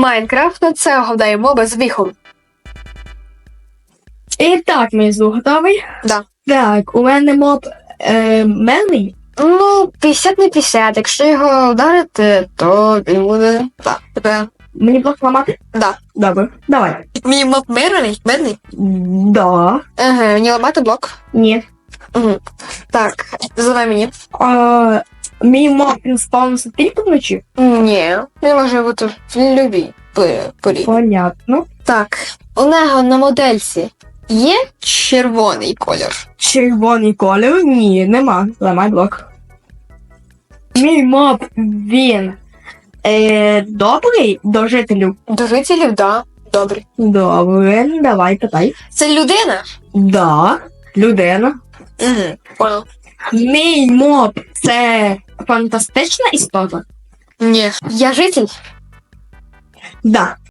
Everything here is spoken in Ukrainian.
Майнкрафт ну це гадає моба з віхом. І так, мій звук готовий? Да. Так, у мене моб е, мелий. Ну, 50 на 50. Якщо його вдарити, то він буде. Так, тепер. Мені блок ламати? Да. Добре, давай. Мій моб мирний, мирний. Да. Ага, мені ламати блок. Ні. Угу. Так, задавай мені. А, мій моб він спавнився тільки вночі? Ні, він може бути в любій порі. Понятно. Так, у нього на модельці є червоний колір. Червоний колір? Ні, нема. Ламай блок. Мій моб, він е, добрий до жителів. До жителів, да. Добре. Добре, давай питай. Це людина. Да, людина. Угу. Понял. Мій моб це фантастична істота? Ні. Я житель. Да.